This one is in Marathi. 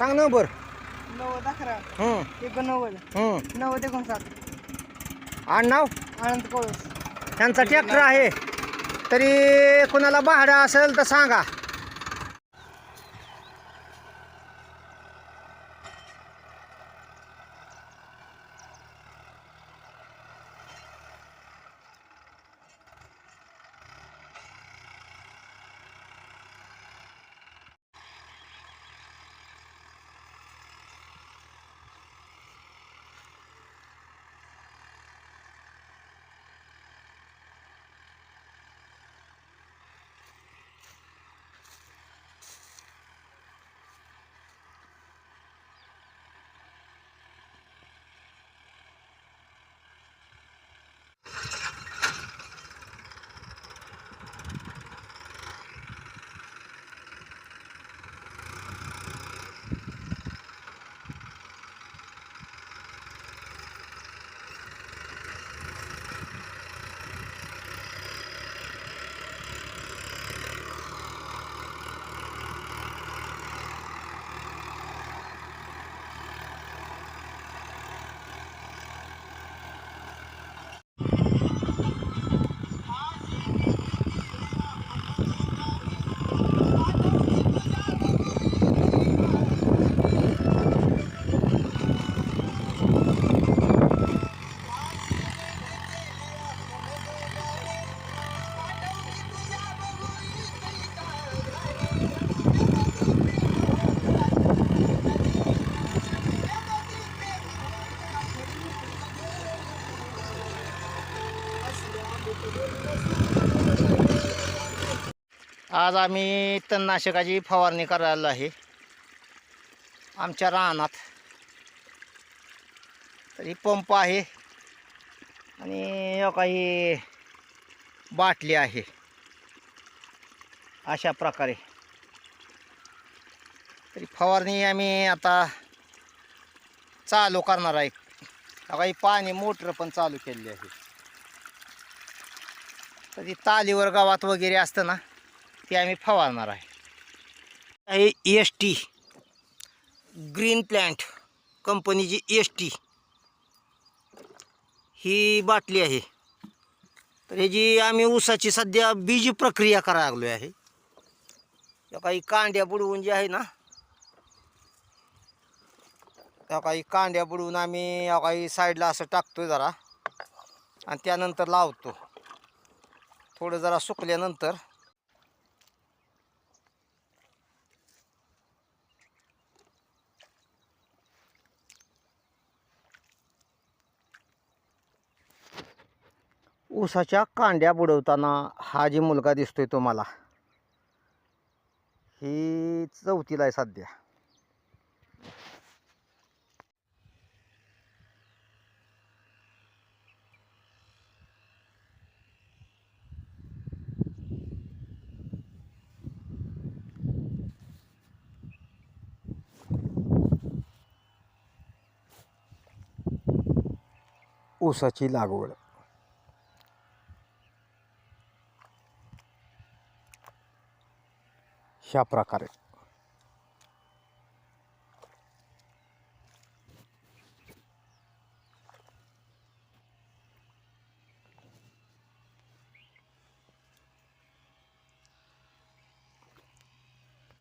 सांग नंबर. नव्वद अकरा. हं, एकोणनव्वद. हं. नव्वद एकोणसाठ. आडनाव आनंद कळस. त्यांचा ट्रॅक्टर आहे. तरी कुणाला भाडं असेल तर सांगा. आज आम्ही तणनाशकाची फवारणी करायला आहे. आमच्या रानात. तरी पंप आहे. आणि काही बाटली आहे. अशा प्रकारे. तरी फवारणी आम्ही आता चालू करणार आहे. काही पाणी मोटर पण चालू केलेली आहे. तरी तालीवर गावात वगैरे असतं ना ते आम्ही फवारणार आहे. आहे एस टी ग्रीन प्लॅन्ट कंपनीची एस टी ही बाटली आहे. तर ह्याची आम्ही ऊसाची सध्या बीज प्रक्रिया करायला लागलो आहे. या काही कांड्या बुडवून जे आहे ना त्या काही कांड्या बुडवून आम्ही या काही साईडला असं टाकतो जरा. आणि त्यानंतर लावतो. थोडं जरा सुकल्यानंतर ऊसाच्या कांड्या बुडवताना हा जे मुलगा दिसतोय तुम्हाला ही चौथीला आहे सध्या. ऊसाची लागवड. ह्या प्रकारे.